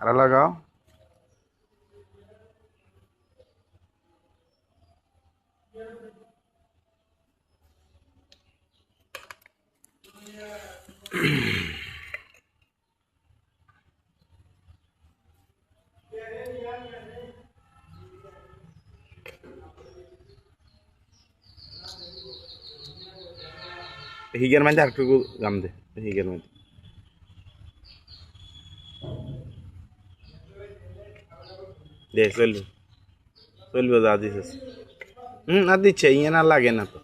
আরে লাগাও হিগের মধ্যে আরেকটু গাম দে হিগের মধ্যে দে চলবে চলবে যা দিছিস হুম আর দিচ্ছে ইয়ে না লাগে না তো।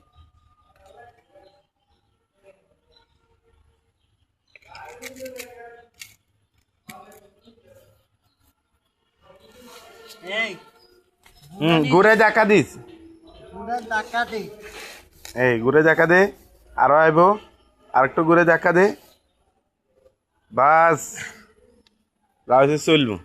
হুম ঘুরে দেখা দিস। এই ঘুরে দেখা দে আরও আইব। আর একটু ঘুরে দেখা দে। বাস। রাইসে চলবো।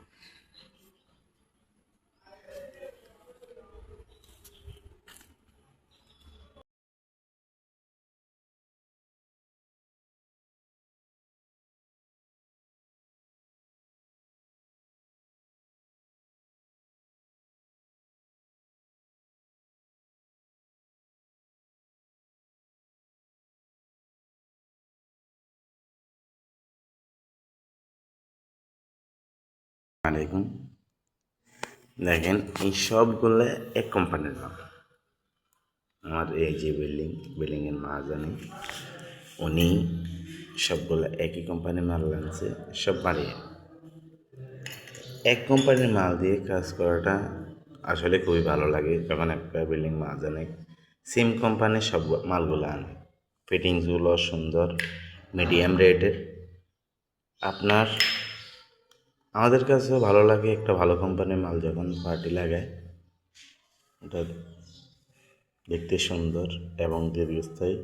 আলাইকুম। দেখেন, এই সবগুলো এক কোম্পানির মাল আমার এই যে বিল্ডিং বিল্ডিংয়ের মাহাজানি উনি সবগুলো একই কোম্পানির মাল আনছে, সব বাড়িয়ে। এক কোম্পানির মাল দিয়ে কাজ করাটা আসলে খুবই ভালো লাগে, যখন একটা বিল্ডিং মাহাজানে সেম কোম্পানির সব মালগুলো আনে। ফিটিংসগুলো সুন্দর মিডিয়াম রেটের আপনার আমাদের কাছে ভালো লাগে একটা ভালো কোম্পানির মাল যখন পার্টি লাগায়। এটা দেখতে সুন্দর এবং দীর্ঘস্থায়ী